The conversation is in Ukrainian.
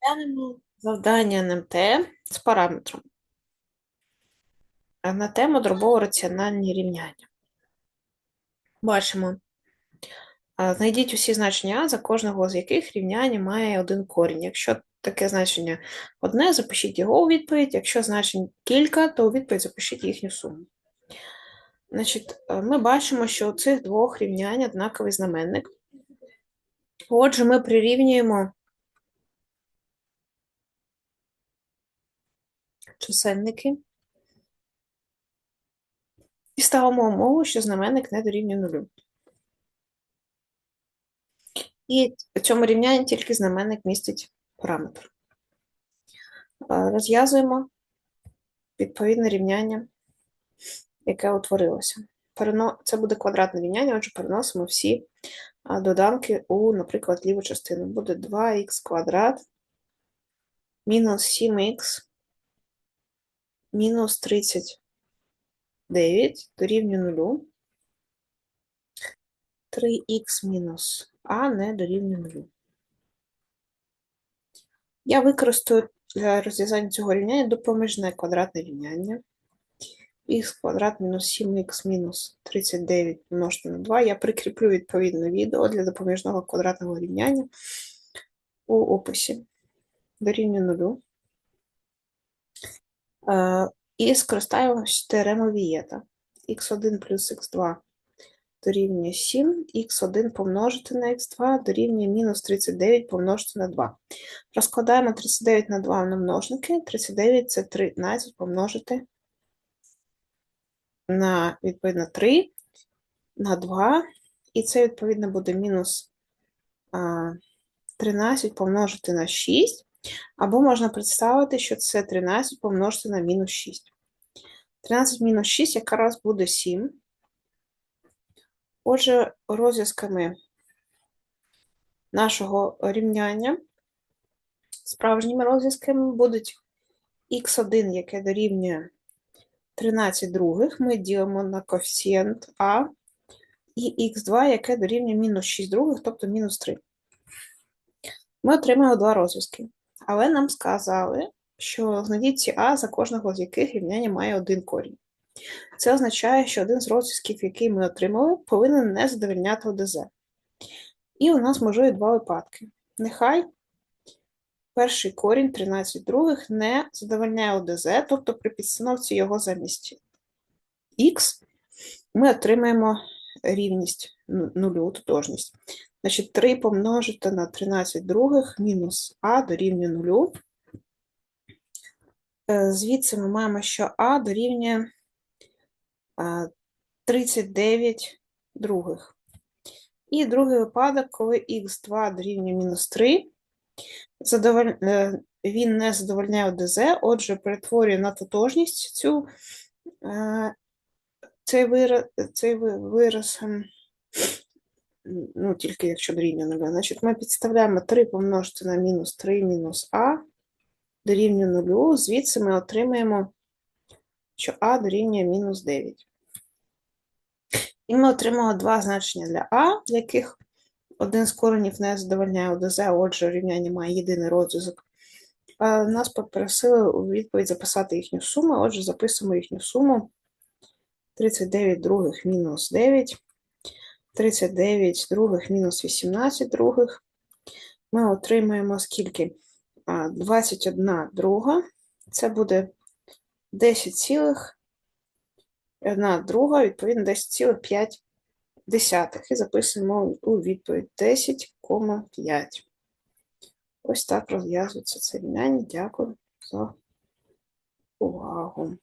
Глянемо завдання НМТ з параметром. На тему дробово-раціональні рівняння. Бачимо. Знайдіть усі значення А, за кожного з яких рівняння має один корінь. Якщо таке значення одне, запишіть його у відповідь. Якщо значень кілька, то у відповідь запишіть їхню суму. Значить, е, ми бачимо, що у цих двох рівнянь однаковий знаменник. Отже, ми прирівнюємо чисельники і ставимо умову, що знаменник не дорівнює нулю. І в цьому рівнянні тільки знаменник містить параметр. Розв'язуємо відповідне рівняння, яке утворилося. Перено- Це буде квадратне рівняння, отже, переносимо всі доданки у, наприклад, ліву частину. Буде 2х квадрат мінус 7х мінус 39 дорівнює 0. 3х мінус а не дорівнює 0. Я використаю для розв'язання цього рівняння допоміжне квадратне рівняння. Х квадрат мінус 7х мінус 39 помножити на 2. Я прикріплю відповідне відео для допоміжного квадратного рівняння у описі. Дорівнює 0. Е, І скористаємося теоремою Вієта. х1 плюс х2 дорівнює 7, х1 помножити на х2 дорівнює мінус 39 помножити на 2. Розкладаємо 39 на 2 на множники. 39 – це 13 помножити на, відповідно, 3 на 2. І це, відповідно, буде мінус 13 помножити на 6. Або можна представити, що це 13 помножити на мінус 6. 13 мінус 6 якраз буде 7. Отже, розв'язками нашого рівняння, справжніми розв'язками будуть х1, яке дорівнює 13 других, ми ділимо на коефіцієнт А, і х2, яке дорівнює мінус 6 других, тобто мінус 3. Ми отримали два розв'язки. Але нам сказали, що знайдіть А, за кожного з яких рівняння має один корінь. Це означає, що один з розв'язків, який ми отримали, повинен не задовольняти ОДЗ. І у нас можливі два випадки. Нехай перший корінь 13 других не задовольняє ОДЗ, тобто при підстановці його замість х ми отримаємо рівність ну- нулю, тотожність. Значить, 3 помножити на 13 других мінус а дорівнює нулю. Е, Звідси ми маємо, що а дорівнює 39 других. І другий випадок, коли х2 дорівнює мінус 3, задоволь... е, він не задовольняє ОДЗ, отже, перетворює на тотожність цю, е, цей вираз, цей вираз, ем, ну, тільки якщо дорівнює 0. Значить, ми підставляємо 3 помножити на мінус 3 мінус а дорівнює 0, звідси ми отримаємо, що а дорівнює мінус 9. І ми отримали два значення для А, яких один з коренів не задовольняє ОДЗ, отже, рівняння має єдиний розв'язок. Нас попросили у відповідь записати їхню суму, отже, записуємо їхню суму. 39 других мінус 9, 39 других мінус 18 других. Ми отримаємо скільки? 21 друга. Це буде 10 цілих одна друга, відповідно, 10,5 десятих. І записуємо у відповідь 10,5. Ось так розв'язується це рівняння. Дякую за увагу.